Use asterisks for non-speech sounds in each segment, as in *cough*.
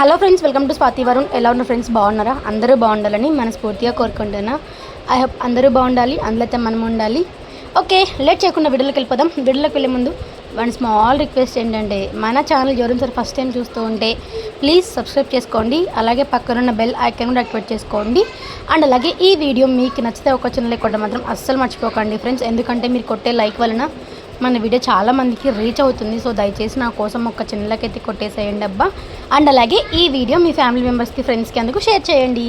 Hello friends welcome to Swathi Varun ఎలా ఉన్నారు friends బాగున్నారా? అందరూ బాగుండాలని మనస్ఫూర్తిగా కోరుకుంటున్నా. ఐ హోప్ అందరూ బాగుండాలి అందులో అయితే మనం ఉండాలి. ఓకే లేట్ చేయకుండా విడుదలకి వెళ్ళిపోదాం. విడుదలకి వెళ్ళే ముందు వన్ స్మాల్ రిక్వెస్ట్ ఏంటంటే మన ఛానల్ ఎవరైనా సార్ ఫస్ట్ టైం చూస్తూ ఉంటే ప్లీజ్ సబ్స్క్రైబ్ చేసుకోండి. అలాగే పక్కనున్న బెల్ ఐకాన్ కూడా యాక్టివేట్ చేసుకోండి. అండ్ అలాగే ఈ వీడియో మీకు నచ్చితే ఒక చిన్న లైక్ కొట్టడం మాత్రం అస్సలు మర్చిపోకండి ఫ్రెండ్స్ ఎందుకంటే మీరు కొట్టే లైక్ వలన మన వీడియో చాలామందికి రీచ్ అవుతుంది. సో దయచేసి నా కోసం ఒక చిన్నలకైతే కొట్టేసేయండి అబ్బా. అండ్ అలాగే ఈ వీడియో మీ ఫ్యామిలీ మెంబర్స్కి ఫ్రెండ్స్కి అందుకు షేర్ చేయండి.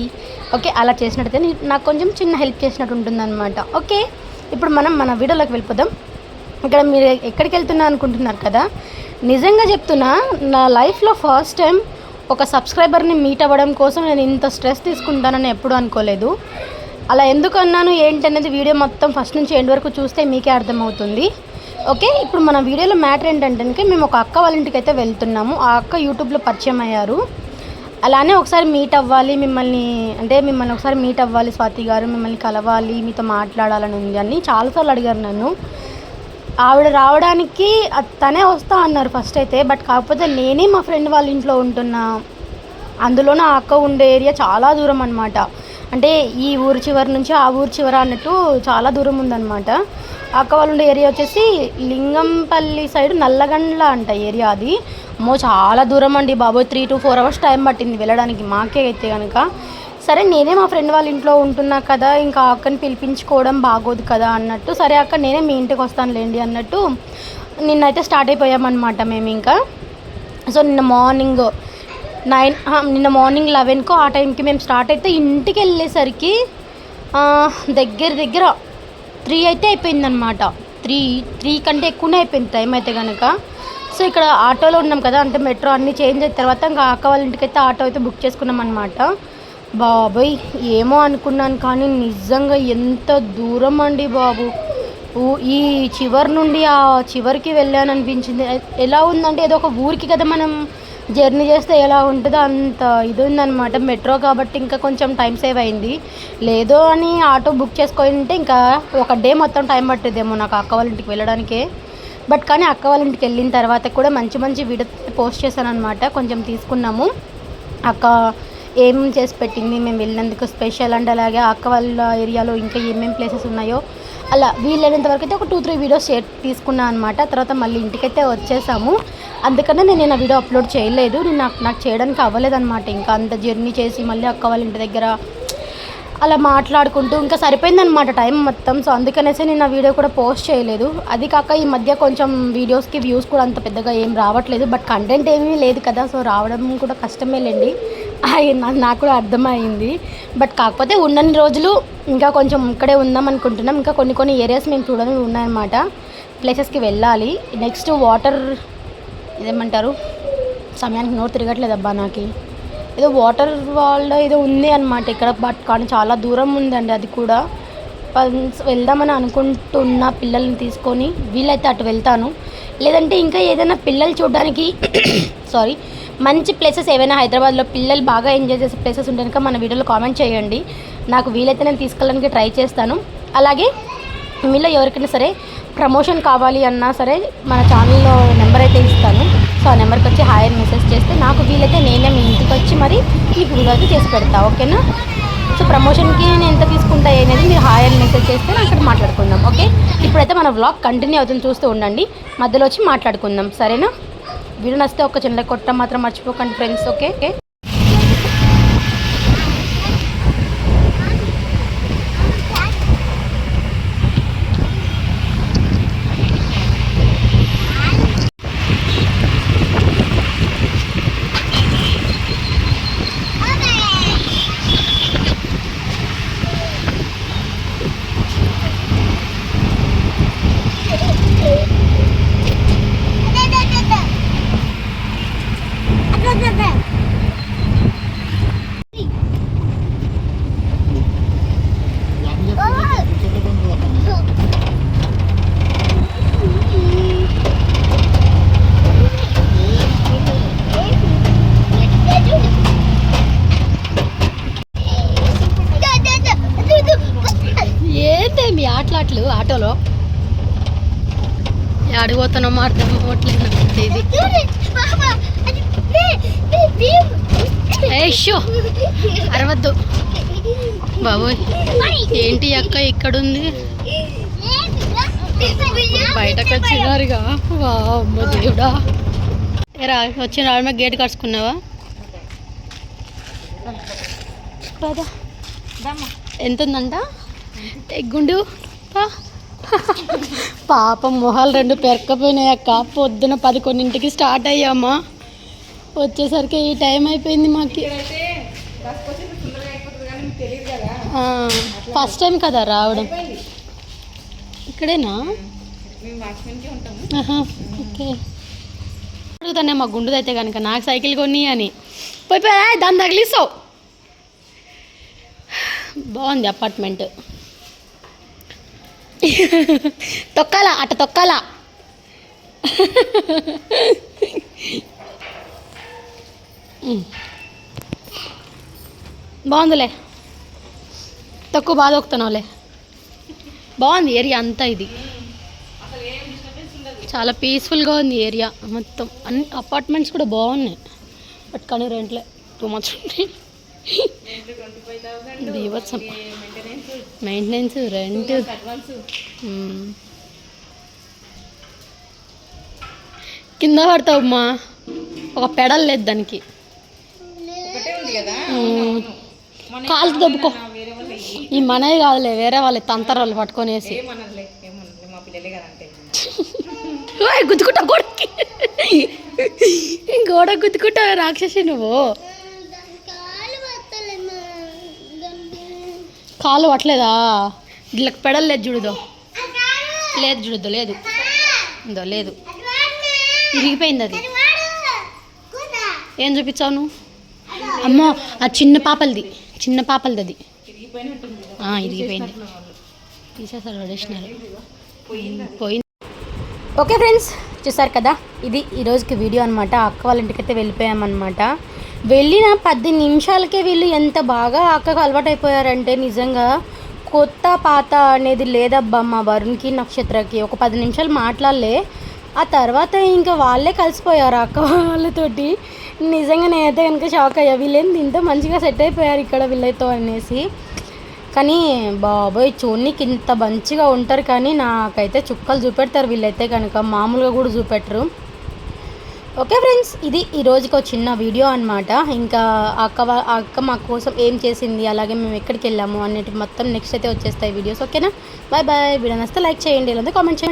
ఓకే అలా చేసినట్టయితే నాకు కొంచెం చిన్న హెల్ప్ చేసినట్టు ఉంటుందన్నమాట. ఓకే ఇప్పుడు మనం మన వీడియోలోకి వెళ్ళిపోదాం. ఇక్కడ మీరు ఎక్కడికి వెళ్తున్నా అనుకుంటున్నారు కదా? నిజంగా చెప్తున్నా నా లైఫ్లో ఫస్ట్ టైం ఒక సబ్స్క్రైబర్ని మీట్ అవ్వడం కోసం నేను ఇంత స్ట్రెస్ తీసుకుంటానని ఎప్పుడూ అనుకోలేదు. అలా ఎందుకు అన్నాను ఏంటనేది వీడియో మొత్తం ఫస్ట్ నుంచి ఎండ్ వరకు చూస్తే మీకే అర్థమవుతుంది. ఓకే ఇప్పుడు మన వీడియోలో మ్యాటర్ ఏంటంటే మేము ఒక అక్క వాళ్ళ ఇంటికి అయితే వెళ్తున్నాము. ఆ అక్క యూట్యూబ్లో పరిచయం అయ్యారు. అలానే ఒకసారి మీట్ అవ్వాలి మిమ్మల్ని అంటే మిమ్మల్ని ఒకసారి మీట్ అవ్వాలి స్వాతి గారు మిమ్మల్ని కలవాలి మీతో మాట్లాడాలని ఉంది అని చాలాసార్లు అడిగారు నన్ను. ఆవిడ రావడానికి తనే వస్తా అన్నారు ఫస్ట్ అయితే బట్ కాకపోతే నేనే మా ఫ్రెండ్ వాళ్ళ ఇంట్లో ఉంటున్నా. అందులోనే ఆ అక్క ఉండే ఏరియా చాలా దూరం అనమాట అంటే ఈ ఊరు చివరి నుంచి ఆ ఊరు చివర అన్నట్టు చాలా దూరం ఉందన్నమాట. అక్క వాళ్ళు ఉండే ఏరియా వచ్చేసి లింగంపల్లి సైడ్ నల్లగండ్ల అంట ఏరియా అది. అమ్మో చాలా దూరం అండి బాబోయ్. Three to four hours time పట్టింది వెళ్ళడానికి మాకే అయితే కనుక సరే నేనే మా ఫ్రెండ్ వాళ్ళ ఇంట్లో ఉంటున్నా కదా ఇంకా అక్కని పిలిపించుకోవడం బాగోదు కదా అన్నట్టు. సరే అక్క నేనే మీ ఇంటికి వస్తాను లేండి అన్నట్టు. నిన్నైతే స్టార్ట్ అయిపోయామన్నమాట మేము ఇంకా. సో నిన్న మార్నింగ్ నైన్ నిన్న మార్నింగ్ లెవెన్కో ఆ టైంకి మేము స్టార్ట్ అయితే ఇంటికి వెళ్ళేసరికి దగ్గర దగ్గర త్రీ అయితే అయిపోయిందనమాట త్రీ త్రీ కంటే ఎక్కువనే అయిపోయింది టైం అయితే కనుక సో ఇక్కడ ఆటోలో ఉన్నాం కదా అంటే మెట్రో అన్నీ చేంజ్ అయిన తర్వాత ఇంకా అక్క వాళ్ళ ఇంటికి అయితే ఆటో అయితే బుక్ చేసుకున్నాం అనమాట బాబాయ్ ఏమో అనుకున్నాను కానీ నిజంగా ఎంత దూరం అండి బాబు. ఈ చివరి నుండి ఆ చివరికి వెళ్ళాను అనిపించింది ఎలా ఉందంటే ఏదో ఒక ఊరికి కదా మనం జర్నీ చేస్తే ఎలా ఉంటుందో అంత ఇది ఉందన్నమాట. మెట్రో కాబట్టి ఇంకా కొంచెం టైం సేవ్ అయింది. లేదో అని ఆటో బుక్ చేసుకొని ఉంటే ఇంకా ఒక డే మొత్తం టైం పట్టేదేమో నాకు అక్క వాళ్ళ ఇంటికి వెళ్ళడానికే. బట్ కానీ అక్క వాళ్ళ ఇంటికి వెళ్ళిన తర్వాత కూడా మంచి మంచి వీడియో పోస్ట్ చేశాను అనమాట కొంచెం తీసుకున్నాము. అక్క ఏం చేసి పెట్టింది? మేము వెళ్ళినందుకు స్పెషల్ అండ్ అలాగే అక్క వాళ్ళ ఏరియాలో ఇంకా ఏమేమి ప్లేసెస్ ఉన్నాయో. అలా వీలైనంత వరకు అయితే ఒక టూ త్రీ వీడియోస్ షేర్ తీసుకున్నాను అనమాట తర్వాత మళ్ళీ ఇంటికైతే వచ్చేసాము. అందుకనే నేను నా వీడియో అప్లోడ్ చేయలేదు. నేను నాకు నాకు చేయడానికి అవ్వలేదన్నమాట. ఇంకా అంత జర్నీ చేసి మళ్ళీ అక్క వాళ్ళ ఇంటి దగ్గర అలా మాట్లాడుకుంటూ ఇంకా సరిపోయిందనమాట టైం మొత్తం. సో అందుకనేసి నేను ఆ వీడియో కూడా పోస్ట్ చేయలేదు. అది కాక ఈ మధ్య కొంచెం వీడియోస్కి వ్యూస్ కూడా అంత పెద్దగా ఏం రావట్లేదు. బట్ కంటెంట్ ఏమీ లేదు కదా సో రావడం కూడా కష్టమేలేండి అయి నాకు కూడా అర్థమైంది. బట్ కాకపోతే ఉన్నన్ని రోజులు ఇంకా కొంచెం ఇక్కడే ఉందాం అనుకుంటున్నాం. ఇంకా కొన్ని కొన్ని ఏరియాస్ మేము చూడడం ఉన్నాయన్నమాట. ప్లేసెస్కి వెళ్ళాలి. నెక్స్ట్ వాటర్ ఇదేమంటారు? సమయానికి నోరు తిరగట్లేదు అబ్బా నాకు. ఏదో వాటర్ వాల్ ఏదో ఉంది అనమాట ఇక్కడ బట్ కానీ చాలా దూరం ఉందండి అది కూడా. వెళ్దామని అనుకుంటున్న పిల్లల్ని తీసుకొని వీలైతే అటు వెళ్తాను. లేదంటే ఇంకా ఏదైనా పిల్లలు చూడడానికి సారీ *coughs* మంచి ప్లేసెస్ ఏవైనా హైదరాబాద్లో పిల్లలు బాగా ఎంజాయ్ చేసే ప్లేసెస్ ఉంటే కనుక మన వీడియోలో కామెంట్ చేయండి. నాకు వీలైతే నేను తీసుకెళ్ళడానికి ట్రై చేస్తాను. అలాగే మీలో ఎవరికైనా సరే ప్రమోషన్ కావాలి అన్నా సరే మన ఛానల్లో నెంబర్ అయితే ఇస్తాను సో ఆ నెంబర్కి వచ్చి హాయ్ అని మెసేజ్ చేస్తే నాకు వీలైతే నేనే మీ ఇంటికి వచ్చి ఈ మీకు అయితే చేసి పెడతా ఓకేనా? సో ప్రమోషన్కి నేను ఎంత తీసుకుంటా అనేది మీరు హాయ్ అని మెసేజ్ చేస్తే అక్కడ మాట్లాడుకుందాం ఓకే? ఇప్పుడైతే మన వ్లాగ్ కంటిన్యూ అవుతుంది చూస్తూ ఉండండి మధ్యలో వచ్చి మాట్లాడుకుందాం సరేనా? వీడియో నచ్చితే ఒక చిన్న కొట్ట మాత్రం మర్చిపోకండి ఫ్రెండ్స్ ఓకే ఓకే ఏంటి మీ ఆటలాట్లు ఆటోలో అడిగిపోతున్నామో అర్థం అవ్వట్లేదు ఇది ఇష్యూ అరవద్దు. బాబోయ్ ఏంటి అక్క ఇక్కడుంది? బయటకు వచ్చినారుగా? వామ్మో దేవుడా. ఏరా వచ్చిన రావడమే గేట్ కడుచుకున్నావా? పద. ఎంత ఉందంట ఎగ్గుండు? పా. *laughs* పాపం మొహాలు రెండు పెరకపోయినాయి అక్క. పొద్దున పదకొండింటికి స్టార్ట్ అయ్యామా? వచ్చేసరికి ఈ టైం అయిపోయింది మాకు. ఫస్ట్ టైం కదా. రావడం. ఇక్కడేనా? ఓకే. అడుగుతానే మా గుండుది అయితే కనుక నాకు సైకిల్ కొని అని. పోయి పోయి ఏయ్, దాన్ని తగిలిస్తావు. బాగుంది అపార్ట్మెంట్. తొక్కాలా అట్ట తొక్కాలా. బాగుందిలే. తక్కువ బాధ ఒక్కుతున్నావులే బాగుంది ఏరియా అంతా ఇది. చాలా పీస్ఫుల్గా ఉంది ఏరియా మొత్తం. అన్ని అపార్ట్మెంట్స్ కూడా బాగున్నాయి. బట్ కానీ రెంట్లే. టూ మచ్ ఉంటాయి బీభత్సం మెయింటెనెన్స్ రెంట్. కింద పడతావమ్మా. ఒక పెడల్ లేదు దానికి. కాలు దొబ్బుకో. ఈ మనవి కాదులే వేరే వాళ్ళ తంతర వాళ్ళు పట్టుకొనేసి గుద్దుకుంటా గోడకి. గోడ గుద్దుకుంటా రాక్షసి నువ్వు. కాలు పట్టలేదా? వీళ్ళకి పెడల్ లేదు చూడుదో లేదు చూడుదో లేదు. ఉందో లేదు. ఇరిగిపోయింది అది. ఏం చూపించావు నువ్వు? అమ్మో ఆ చిన్న పాపలది. చిన్న పాపలది అది. ఇరిగిపోయింది తీసేసారు పడేసినారు పోయింది. ఓకే ఫ్రెండ్స్ చూసారు కదా? ఇది ఈరోజుకి వీడియో అనమాట అక్క వాళ్ళ ఇంటికైతే వెళ్ళిపోయామన్నమాట. వెళ్ళిన పది నిమిషాలకే వీళ్ళు ఎంత బాగా అక్కకు అలవాటు అయిపోయారంటే నిజంగా కొత్త పాత అనేది లేదబ్బా మా వరుణ్కి నక్షత్రకి. ఒక పది నిమిషాలు మాట్లాడలే. ఆ తర్వాత ఇంకా వాళ్ళే కలిసిపోయారు అక్క వాళ్ళతోటి. నిజంగా నేనైతే కనుక షాక్ అయ్యా. వీళ్ళేంది ఇంత మంచిగా సెట్ అయిపోయారు ఇక్కడ వీళ్ళతో అనేసి. కానీ బాబోయ్ చూడనికి ఇంత మంచిగా ఉంటారు కానీ నాకైతే చుక్కలు చూపెడతారు వీళ్ళైతే కనుక మామూలుగా కూడా చూపెట్టరు. ఓకే ఫ్రెండ్స్ ఇది ఈ రోజుకి ఒక చిన్న వీడియో అనమాట ఇంకా అక్క అక్క మా కోసం ఏం చేసింది అలాగే మేము ఎక్కడికి వెళ్ళాము అన్నిటి మొత్తం నెక్స్ట్ అయితే వచ్చేస్తాయి వీడియోస్ ఓకేనా? బాయ్ బాయ్ వీడియో నస్తే లైక్ చేయండి లేదా కామెంట్ చేయండి.